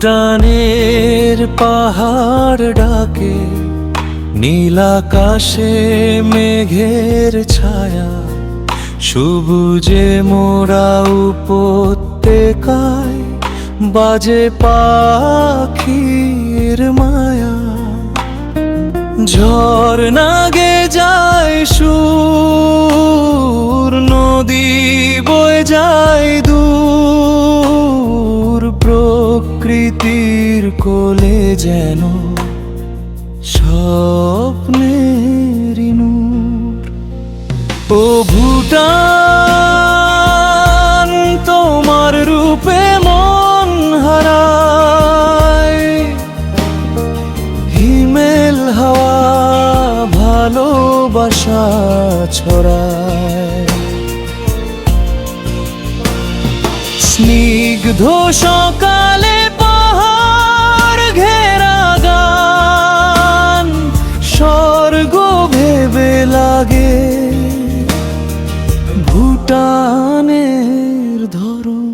ভুটানের পাহাড় ডাকে, নীলাকাশে মেঘের ছায়া, সবুজে মোরা উপত্যকায় বাজে পাখির মায়া। ঝর্ণা নাগে যায় সুর প্রকৃতির কোলে যেন স্বপ্নের নূর ও ভুটান, তোমার রূপে মন হারায়। হিমেল হাওয়া ভালোবাসা ছড়ায়। স্নিগ্ধ সকালে ভুটানের ধরন।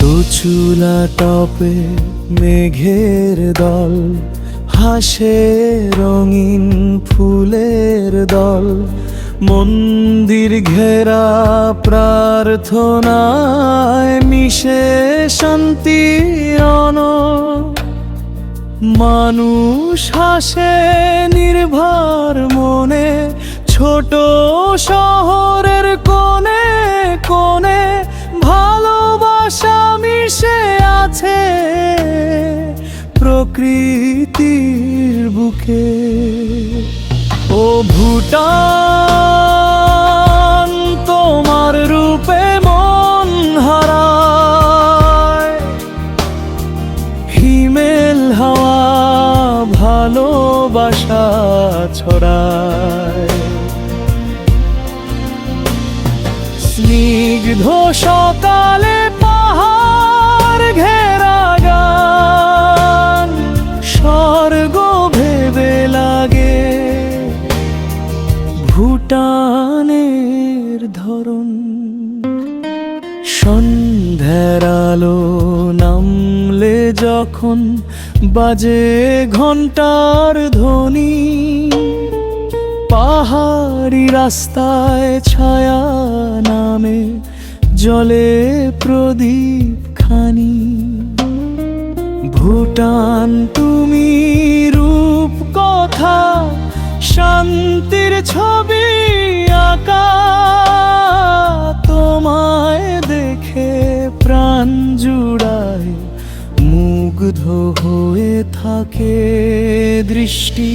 দুচুলা টপে মেঘের দল হাসে রঙিন ফুলের দল, মন্দির ঘেরা প্রার্থনায় মিশে শান্তির অনল। মানুষ হাসে নির্ভর মনে, ছোট শহরের কোণে কোণে ভালোবাসা মিশে আছে। প্রকৃতির বুকে। ও ভুটান তোমার রূপে মন হারায়। হিমেল হাওয়া ভালোবাসা ছড়ায়। স্নিগ্ধ সকালে ভুটানের ধরন। সন্ধ্যার আলো নামলে যখন বাজে ঘণ্টার ধ্বনি, পাহাড়ি রাস্তায় ছায়া নামে জলে প্রদীপ খানি। ভুটান তুমি রূপ কথা শান্তির ছবি আঁকা তোমায় দেখে প্রাণ জুড়ায় মুগ্ধ হয়ে থাকে দৃষ্টি।